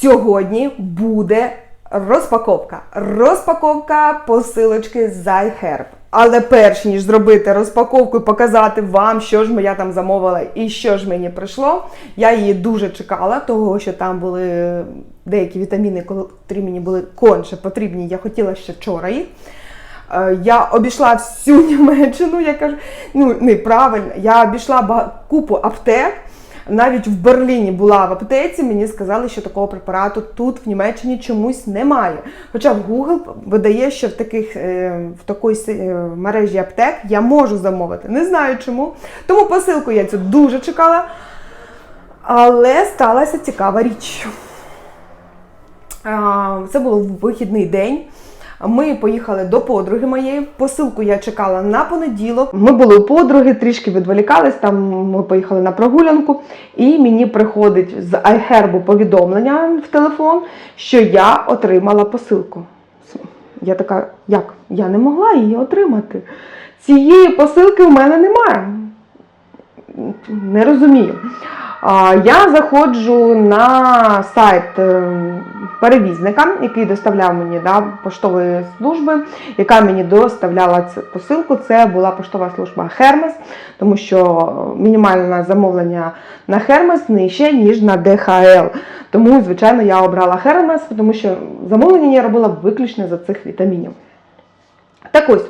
Сьогодні буде розпаковка. Розпаковка посилочки з iHerb. Але перш ніж зробити розпаковку і показати вам, що ж я там замовила і що ж мені прийшло, я її дуже чекала, того що там були деякі вітаміни, які мені були конче потрібні. Я хотіла ще вчора їх. Е, Я обійшла всю Німеччину, я кажу, ну неправильно, я обійшла купу аптек. Навіть в Берліні була в аптеці, мені сказали, що такого препарату тут в Німеччині чомусь немає. Хоча в Google видає, що в таких е, в такій е, мережі аптек я можу замовити. Не знаю чому. Тому посилку я цю дуже чекала. Але сталася цікава річ. Це було в вихідний день. Ми поїхали до подруги моєї. Посилку я чекала на понеділок. Ми були у подруги, трішки відволікались. Там ми поїхали на прогулянку, і мені приходить з iHerb повідомлення в телефон, що я отримала посилку. Я така, як? Я не могла її отримати. Цієї посилки в мене немає. Не розумію. Я заходжу на сайт е, перевізника, який доставляв мені да, поштової служби, яка мені доставляла цю посилку. Це була поштова служба Hermes, тому що мінімальне замовлення на Hermes нижче, ніж на DHL. Тому, звичайно, я обрала Hermes, тому що замовлення я робила виключно за цих вітамінів. Так ось.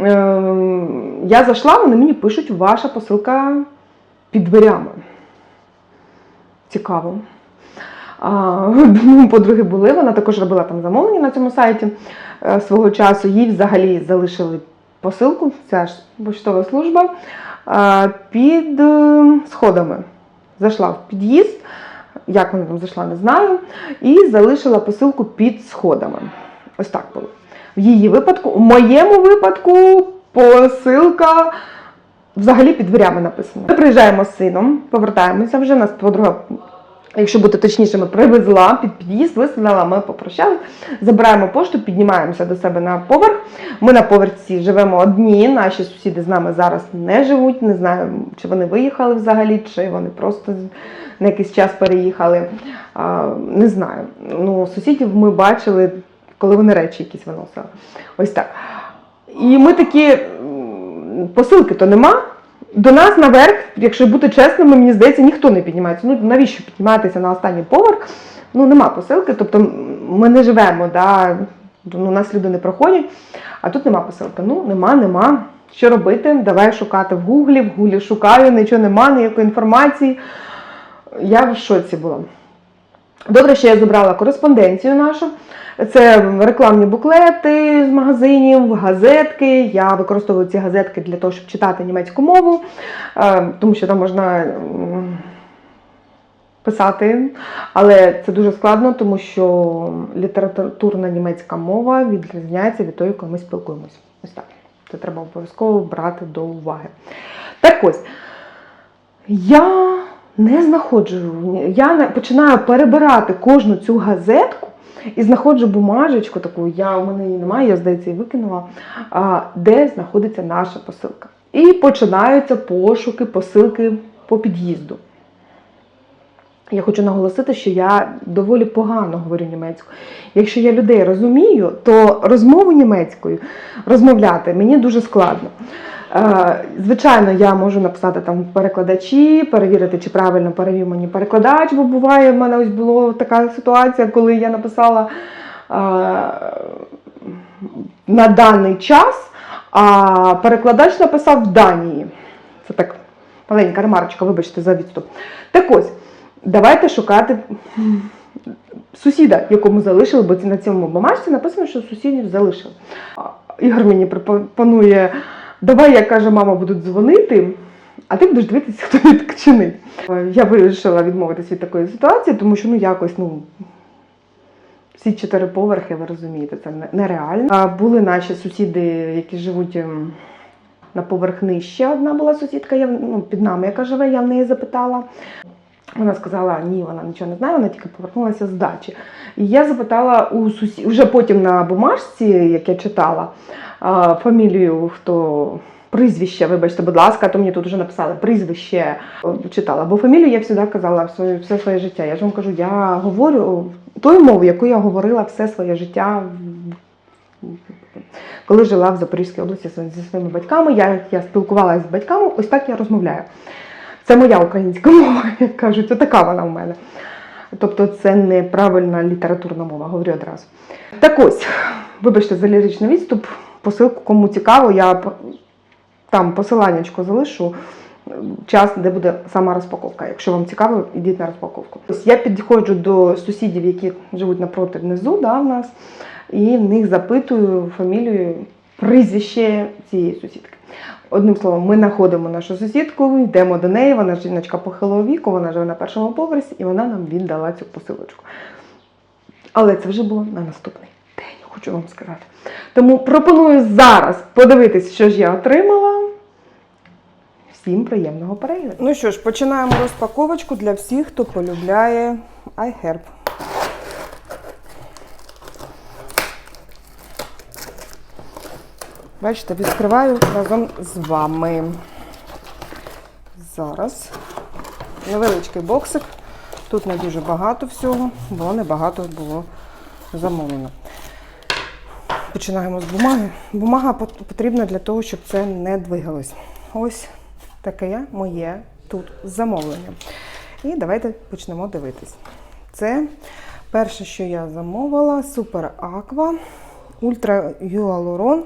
Ем, Я зайшла, вони мені пишуть, ваша посилка під дверями. Цікаво. А, подруги були, вона також робила там замовлення на цьому сайті е, свого часу. Їй взагалі залишили посилку, ця ж поштова служба, е, під е, сходами. Зайшла в під'їзд, як вона там зайшла, не знаю, і залишила посилку під сходами. Ось так було. В її випадку, в моєму випадку, посилка взагалі під дверями написано. Ми приїжджаємо з сином, повертаємося вже. Нас подруга, якщо бути точнішими, привезла під під'їзд, висадила, ми попрощались, забираємо пошту, піднімаємося до себе на поверх. Ми на поверсі живемо одні, наші сусіди з нами зараз не живуть. Не знаю, чи вони виїхали взагалі, чи вони просто на якийсь час переїхали. Не знаю. Ну, сусідів ми бачили, коли вони речі якісь виносили. Ось так. І ми такі посилки то нема. До нас наверх, якщо бути чесними, мені здається, ніхто не піднімається. Ну навіщо підніматися на останній поверх? Ну нема посилки, тобто ми не живемо, да? ну, нас люди не проходять, а тут нема посилки. Ну, нема, нема. Що робити? Давай шукати в гуглі, в гуглі шукаю, нічого нема, ніякої інформації. Я в шоці була. Добре, що я зібрала кореспонденцію нашу. Це рекламні буклети з магазинів, газетки. Я використовую ці газетки для того, щоб читати німецьку мову, е, тому що там можна писати. Але це дуже складно, тому що літературна німецька мова відрізняється від тої, коли ми спілкуємося. Ось так. Це треба обов'язково брати до уваги. Так ось. Я не знаходжу, я починаю перебирати кожну цю газетку і знаходжу бумажечку таку, я, у мене її немає, я, здається, її викинула, де знаходиться наша посилка. І починаються пошуки посилки по під'їзду. Я хочу наголосити, що я доволі погано говорю німецькою. Якщо я людей розумію, то розмову німецькою розмовляти мені дуже складно. Е, Звичайно, я можу написати там перекладачі, перевірити, чи правильно перевів мені перекладач, бо буває, в мене ось була така ситуація, коли я написала е, на даний час, а перекладач написав в Данії. Це так маленька ремарочка, вибачте за відступ. Так ось, давайте шукати сусіда, якому залишили, бо це на цьому бумажці написано, що сусідів залишили. Ігор мені пропонує, давай, я каже, мама, будуть дзвонити, а ти будеш дивитися, хто відчинить. Я вирішила відмовитися від такої ситуації, тому що ну якось, ну. Всі чотири поверхи, ви розумієте, це нереально. А були наші сусіди, які живуть ем, на поверх нижче. Одна була сусідка, я, ну, під нами, яка живе, я в неї запитала. Вона сказала, ні, вона нічого не знає, вона тільки повернулася з дачі. І я запитала у сусід, вже потім на бумажці, як я читала, фамілію, хто прізвище, вибачте, будь ласка, то мені тут вже написали прізвище читала. Бо фамілію я завжди казала все своє життя. Я ж вам кажу, я говорю тою мовою, яку я говорила все своє життя. Коли жила в Запорізькій області зі своїми батьками, я, я спілкувалася з батьками, ось так я розмовляю. Це моя українська мова, як кажуть, отака вона в мене. Тобто це неправильна літературна мова, говорю одразу. Так ось, вибачте за ліричний відступ, посилку, кому цікаво, я там посиланнячко залишу. Час, де буде сама розпаковка. Якщо вам цікаво, йдіть на розпаковку. Ось я підходжу до сусідів, які живуть напроти внизу, да, в нас, і в них запитую фамілію, прізвище цієї сусідки. Одним словом, ми знаходимо нашу сусідку, йдемо до неї, вона жіночка похилого віку, вона живе на першому поверсі, і вона нам віддала цю посилочку. Але це вже було на наступний день, хочу вам сказати. Тому пропоную зараз подивитись, що ж я отримала. Всім приємного перегляду. Ну що ж, починаємо розпаковочку для всіх, хто полюбляє iHerb. Бачите, відкриваю разом з вами. Зараз невеличкий боксик. Тут не дуже багато всього, бо небагато було замовлено. Починаємо з бумаги. Бумага потрібна для того, щоб це не двигалось. Ось таке моє тут замовлення. І давайте почнемо дивитись. Це перше, що я замовила, Супер Аква Ультра Гюалурон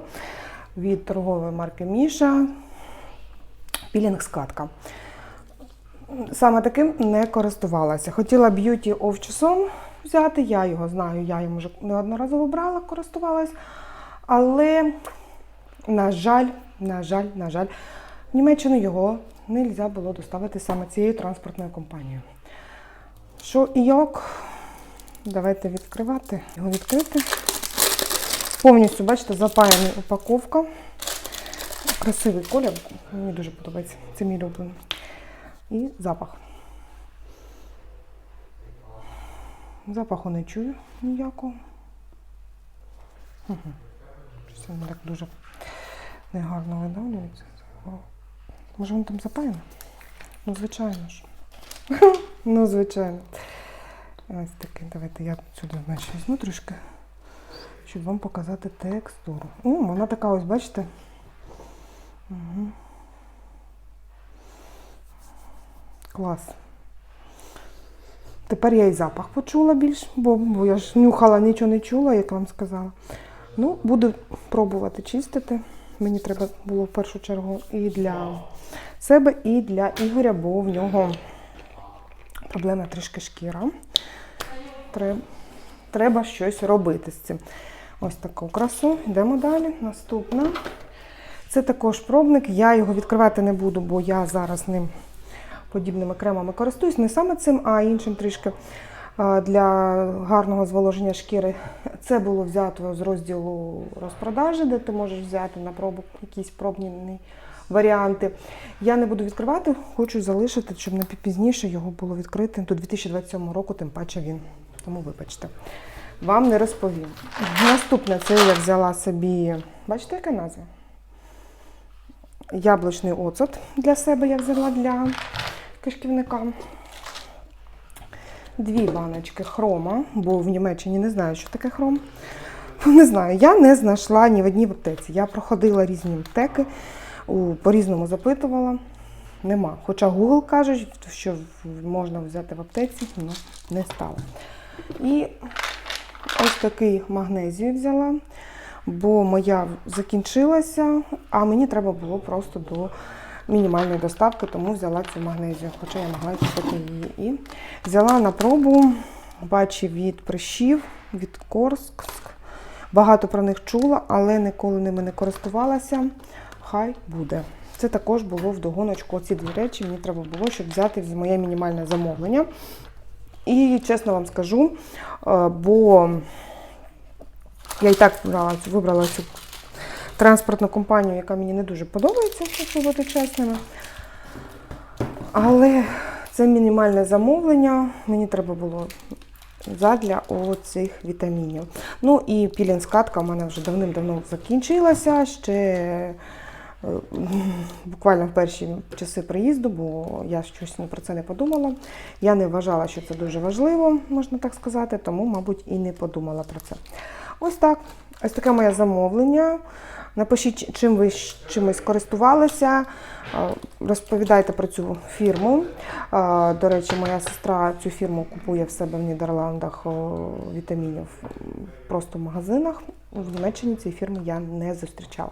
від торгової марки Міша. Пілінг складка. Саме таким не користувалася. Хотіла Beauty of Часом взяти, я його знаю, я їм вже неодноразово брала, користувалась. Але, на жаль, на жаль, на жаль, в Німеччину його не можна було доставити саме цією транспортною компанією. Що і як? Давайте відкривати. Його відкрити. Повністю, бачите, запаяна упаковка. Красивий колір. Мені дуже подобається. Це мій улюблений. І запах. Запаху не чую ніякого. Угу. Щось воно так дуже негарно видавлюється. Може воно там запаяне? Ну, звичайно ж. ну, звичайно. Ось таке. Давайте я сюди значить, візьму трошки, щоб вам показати текстуру. О, вона така ось, бачите? Угу. Клас. Тепер я і запах почула більш, бо, бо я ж нюхала, нічого не чула, як вам сказала. Ну, буду пробувати чистити. Мені треба було в першу чергу і для себе, і для Ігоря, бо в нього проблема трішки шкіра. Треба, треба щось робити з цим. Ось таку красу. Йдемо далі. Наступна. Це також пробник. Я його відкривати не буду, бо я зараз ним подібними кремами користуюсь. Не саме цим, а іншим трішки для гарного зволоження шкіри. Це було взято з розділу розпродажі, де ти можеш взяти на пробу якісь пробні варіанти. Я не буду відкривати, хочу залишити, щоб на пізніше його було відкрити до 2027 року, тим паче він. Тому вибачте. Вам не розповім. Наступне це я взяла собі. Бачите, яка назва? Яблучний оцет для себе я взяла для кишківника. Дві баночки хрома, бо в Німеччині не знаю, що таке хром. Не знаю, я не знайшла ні в одній аптеці. Я проходила різні аптеки, по-різному запитувала. Нема. Хоча Google каже, що можна взяти в аптеці, але не стало. І ось такий магнезію взяла, бо моя закінчилася, а мені треба було просто до мінімальної доставки, тому взяла цю магнезію, хоча я могла купити її. І взяла на пробу бачив від прищів, від Корск. Багато про них чула, але ніколи ними не користувалася. Хай буде. Це також було в догоночку. Ці дві речі мені треба було, щоб взяти моє мінімальне замовлення. І чесно вам скажу, е, бо я і так вибрала, вибрала цю транспортну компанію, яка мені не дуже подобається, якщо бути чесними. Але це мінімальне замовлення. Мені треба було задля оцих вітамінів. Ну і пілінскатка у мене вже давним-давно закінчилася. Ще буквально в перші часи приїзду, бо я щось про це не подумала. Я не вважала, що це дуже важливо, можна так сказати, тому, мабуть, і не подумала про це. Ось так. Ось таке моє замовлення. Напишіть, чим ви чимось користувалися. Е, Розповідайте про цю фірму. Е, До речі, моя сестра цю фірму купує в себе в Нідерландах вітамінів просто в магазинах. В Німеччині цієї фірми я не зустрічала.